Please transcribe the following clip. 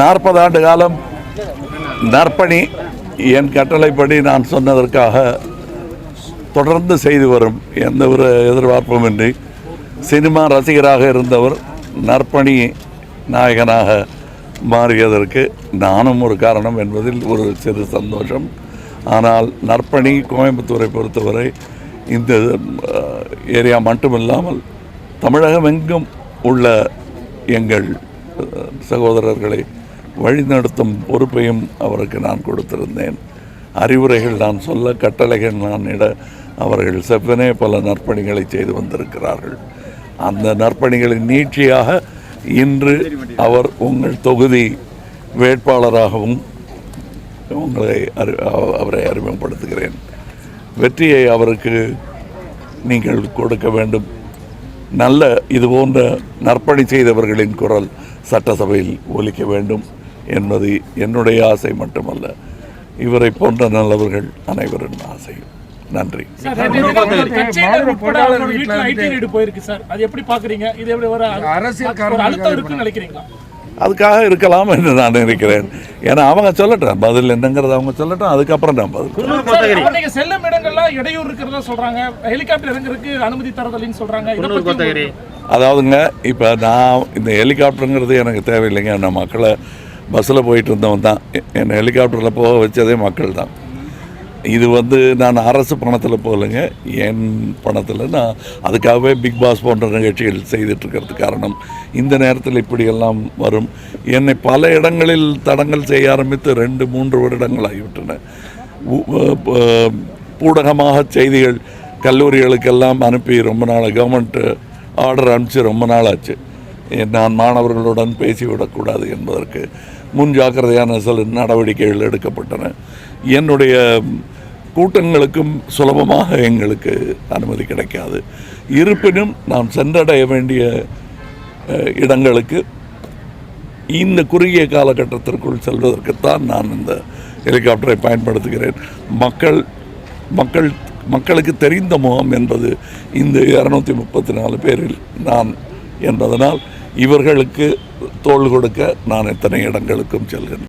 நாற்பது ஆண்டு காலம் நற்பணி என் கட்டளைப்படி நான் சொன்னதற்காக தொடர்ந்து செய்து வரும் எந்த ஒரு எதிர்பார்ப்புமின்றி சினிமா ரசிகராக இருந்தவர் நற்பணி நாயகனாக மாறியதற்கு நானும் ஒரு காரணம் என்பதில் ஒரு சிறு சந்தோஷம். ஆனால் நற்பணி கோயம்புத்தூரை பொறுத்தவரை இந்த ஏரியா மட்டுமில்லாமல் தமிழகம் எங்கும் உள்ள எங்கள் சகோதரர்களை வழிநடத்தும் பொறுப்பையும் அவருக்கு நான் கொடுத்திருந்தேன். அறிவுரைகள் நான் சொல்ல கட்டளைகள் நான் இட அவர்கள் செவ்வனே பல நற்பணிகளை செய்து வந்திருக்கிறார்கள். அந்த நற்பணிகளின் நீட்சியாக இன்று அவர் உங்கள் தொகுதி வேட்பாளராகவும் உங்களை அறி அவரை அறிமுகப்படுத்துகிறேன். வெற்றியை அவருக்கு நீங்கள் கொடுக்க வேண்டும். நல்ல இது போன்ற நற்பணி செய்தவர்களின் குரல் சட்டசபையில் ஒலிக்க வேண்டும் என்பது என்னுடைய ஆசை மட்டுமல்ல இவரை போன்ற நல்லவர்கள் அனைவரின் ஆசையும் நன்றி போயிருக்கு சார். அது எப்படி பாக்குறீங்க? இது எப்படி அரசியல் ஒரு அழுத்தம் இருக்குன்னு நினைக்கிறீங்களா? அதுக்காக இருக்கலாம் என்று நான் நினைக்கிறேன். ஏன்னா அவங்க சொல்லட்டும். பதில் என்னங்கிறத அவங்க சொல்லட்டும். அதுக்கப்புறம் நான் பதில் செல்லும் இடங்கள்ல இடையூறு இருக்கிறதா சொல்றாங்க. ஹெலிகாப்டர் இறங்குறதுக்கு அனுமதி தரதில்லைன்னு சொல்றாங்க. அதாவதுங்க இப்போ நான் இந்த ஹெலிகாப்டருங்கிறது எனக்கு தேவையில்லைங்க. நான் மக்களை பஸ்ஸில் போயிட்டு இருந்தவன் தான். என்னை ஹெலிகாப்டரில் போக வச்சதே மக்கள் தான் இது வந்து நான் அரசு பணத்தில் போகலைங்க என் பணத்தில் நான் அதுக்காகவே பிக் பாஸ் போன்ற நிகழ்ச்சிகள் செய்துட்ருக்கிறது காரணம். இந்த நேரத்தில் இப்படியெல்லாம் வரும். என்னை பல இடங்களில் தடங்கல் செய்ய ஆரம்பித்து ரெண்டு மூன்று வருடங்கள் ஆகிவிட்டன ஊடகமாக செய்திகள் கல்லூரிகளுக்கெல்லாம் அனுப்பி ரொம்ப நாள் கவர்மெண்ட்டு ஆர்டர் அனுப்பிச்சு ரொம்ப நாள் ஆச்சு நான் மாணவர்களுடன் பேசிவிடக்கூடாது என்பதற்கு முன் ஜாக்கிரதையான சில நடவடிக்கைகள் எடுக்கப்பட்டன. என்னுடைய கூட்டங்களுக்கும் சுலபமாக எங்களுக்கு அனுமதி கிடைக்காது. இருப்பினும் நாம் சென்றடைய வேண்டிய இடங்களுக்கு இந்த குறுகிய காலகட்டத்திற்குள் செல்வதற்குத்தான் நான் இந்த ஹெலிகாப்டரை பயன்படுத்துகிறேன். மக்கள் மக்கள் மக்களுக்கு தெரிந்த முகம் என்பது இந்த இரநூத்தி முப்பத்தி நாலு பேரில் நான் என்பதனால் இவர்களுக்கு தோள் கொடுக்க நான் எத்தனை இடங்களுக்கும் செல்கிறேன்